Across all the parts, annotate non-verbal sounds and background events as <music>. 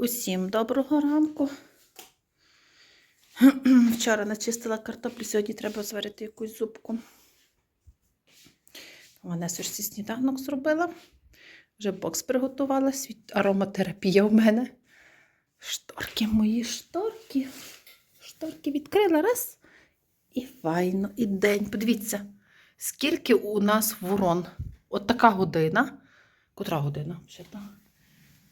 Усім доброго ранку. <clears throat> Вчора начистила картоплю, сьогодні треба зварити якусь зубку. Вона сушці сніданок зробила. Вже бокс приготувала. Ароматерапія в мене. Шторки мої шторки. Шторки відкрила раз. І файно, і день. Подивіться, скільки у нас ворон. От така година. Котра година? Ще та.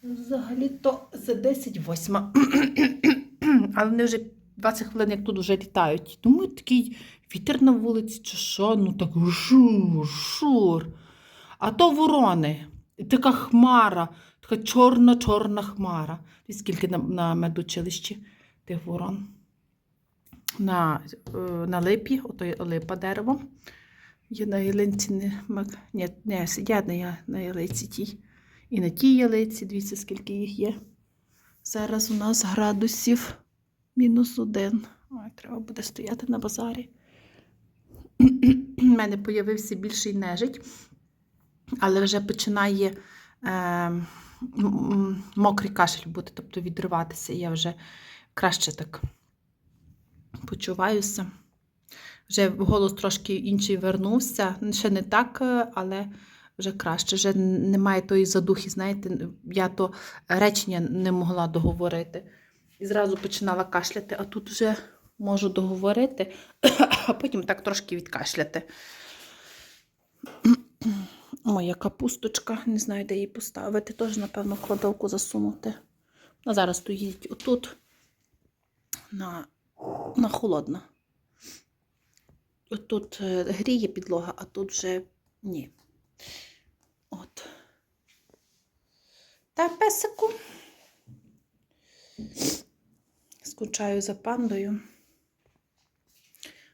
Взагалі-то за 10 восьма. <clears throat> Але вони вже 20 хвилин, як тут вже літають. Думаю, такий вітер на вулиці, чи що, ну так жур, шур. А то ворони. І така хмара, така чорна-чорна хмара. І скільки на, на медучилищі тих ворон. На, е, на липі, ото липа дерево. Є на ялинці не, ні, не я- на ялиці тій. І на тій ялиці, дивіться, скільки їх є. Зараз у нас градусів мінус один. Ой, треба буде стояти на базарі. У мене появився більший нежить, але вже починає е, мокрий кашель бути, тобто відриватися. Я вже краще так почуваюся. Вже голос трошки інший вернувся. Ще не так, е, але вже краще. Вже немає тої задухи, знаєте, я то речення не могла договорити. І зразу починала кашляти, а тут вже можу договорити, <coughs> а потім так трошки відкашляти. <coughs> Моя капусточка, не знаю, де її поставити. Теж, напевно, в кладовку засунути. А зараз стоїть отут на, на холодна. Отут е, гріє підлога, а тут вже ні. От. Та песику. Скучаю за пандою.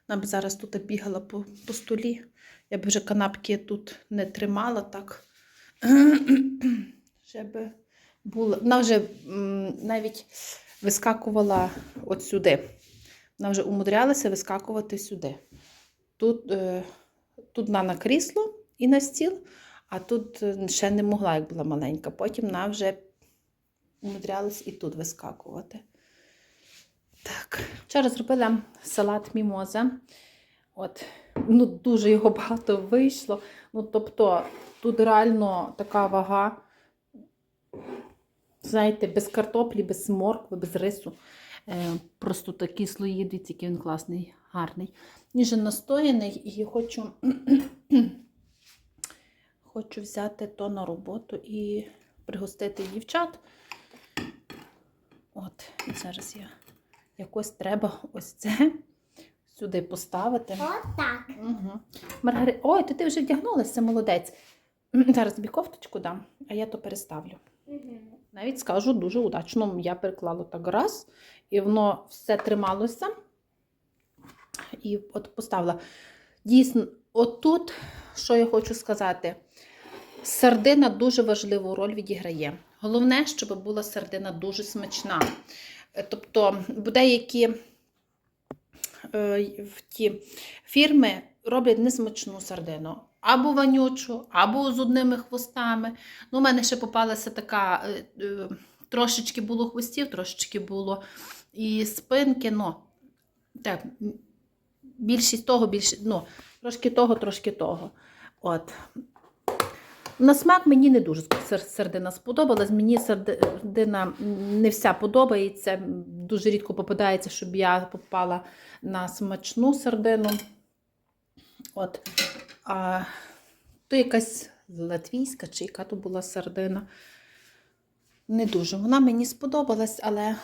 Вона б зараз тут бігала по, по столі. Я б вже канапки тут не тримала так. <clears throat> Ще би була. Вона вже навіть вискакувала от сюди. Вона вже умудрялася вискакувати сюди. Тут, е, тут на крісло і на стіл, а тут е, ще не могла, як була маленька. Потім вона вже умудрялась і тут вискакувати. Так, вчора зробила салат мімоза. От, ну, дуже його багато вийшло. Ну, тобто, тут реально така вага, знаєте, без картоплі, без моркви, без рису. Е, просто такі слої, який він класний, гарний. Він же настояний і хочу, хочу взяти то на роботу і пригостити дівчат. От, і зараз я якось треба ось це сюди поставити. Отак. Угу. Маргари... Ой, то ти вже вдягнулася, молодець. Зараз тобі кофточку дам, а я то переставлю. Навіть скажу дуже удачно. Я переклала так раз, і воно все трималося. І от поставила. Дійсно, отут, що я хочу сказати, сардина дуже важливу роль відіграє. Головне, щоб була сардина дуже смачна. Е, Тобто, деякі е, в ті фірми роблять несмачну сардину. Або вонючу, або з одними хвостами. Ну, у мене ще попалася така, е, трошечки було хвостів, трошечки було і спинки. Ну, так, більшість того, більше, ну, трошки того, трошки того. От. На смак мені не дуже сердина сподобалась. Мені сердина не вся подобається. Дуже рідко попадається, щоб я попала на смачну сердину. От. А, то якась латвійська чи яка то була сердина. Не дуже. Вона мені сподобалась, але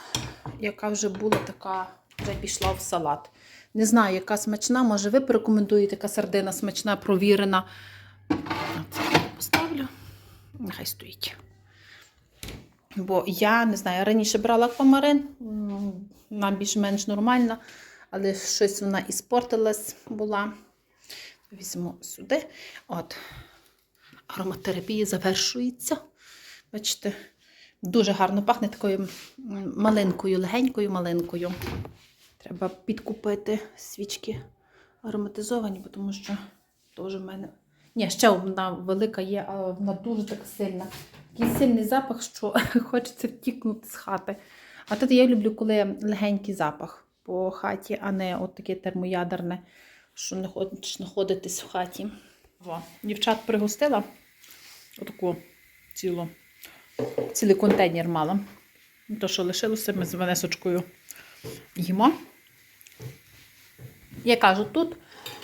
яка вже була така, вже пішла в салат. Не знаю, яка смачна. Може, ви порекомендуєте, яка сардина смачна, провірена. Це я поставлю. Нехай стоїть. Бо я не знаю, раніше брала аквамарин, вона більш-менш нормальна, але щось вона і спортилась була. Візьму сюди. От. Ароматерапія завершується. Бачите, дуже гарно пахне такою м, малинкою, легенькою малинкою. Треба підкупити свічки ароматизовані, тому що теж в мене. Ні, ще одна велика є, але вона дуже так сильна. Такий сильний запах, що <laughs> хочеться втікнути з хати. А тут я люблю, коли легенький запах по хаті, а не от таке термоядерне, що не хочеш знаходитись в хаті. О, дівчат пригостила отаку цілу, цілий контейнер мала. То, що лишилося, ми з Ванесочкою їмо. Я кажу, тут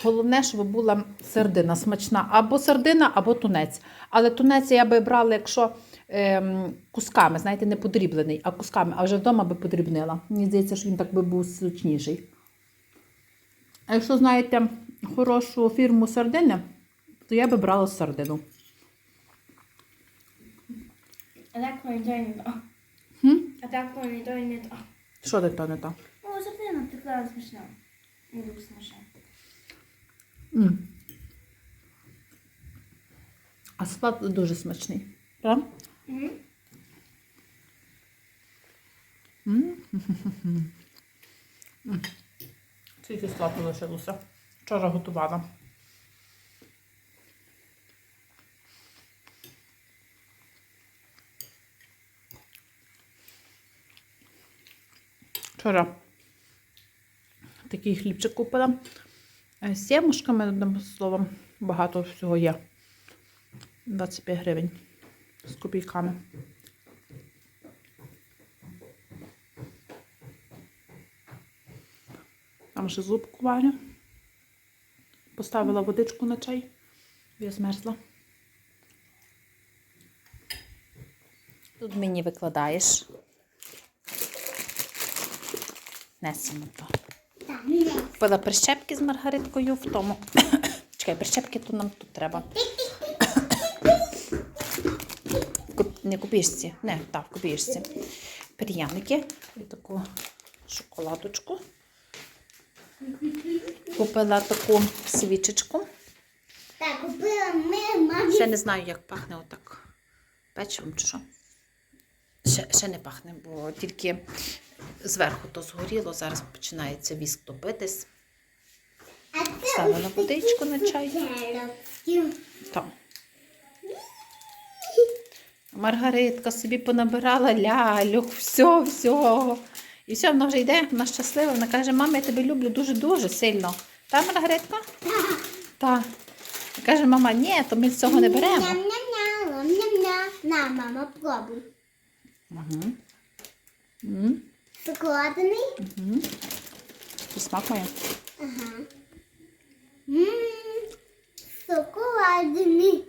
головне, щоб була сердина смачна. Або сердина, або тунець. Але тунець я би брала, якщо ем, кусками, знаєте, не подріблений, а кусками, а вже вдома би подрібнила. Мені здається, що він так би був смачніший. А якщо знаєте хорошу фірму сардини, то я би брала сардину. А так то не то. Хм? А так то не то. Що не то не то? О, завжди така смішна. Смішна. А салат дуже смачний. Правда? Угу. М. М. Тільки салату лишилося. Вчора готувала. Вчора такий хлібчик купила. Е, З сімушками, одним словом, багато всього є. 25 гривень з копійками. Там ще зубку варю. Поставила водичку на чай. Я змерзла. Тут мені викладаєш. Несемо то. Купила прищепки з маргариткою в тому. <coughs> Чекай, прищепки то нам тут треба. Не купішці. Не, так, купішці. Пряники. І таку шоколадочку. Купила таку свічечку. Так, купила ми мамі. Ще не знаю, як пахне отак. Печивом чи що. Ще, ще не пахне, бо тільки зверху то згоріло, зараз починається віск топитись. Ставила водичку на чай. Там. Маргаритка собі понабирала ляльок, все, все. І все, вона вже йде, вона щаслива. Вона каже, мама, я тебе люблю дуже-дуже сильно. Та, Маргаритка? Так. Каже, мама, ні, то ми цього не беремо. На, мама, пробуй. Угу. М, Шоколадний. Угу. Смакує. Ага. Ммм, шоколадний.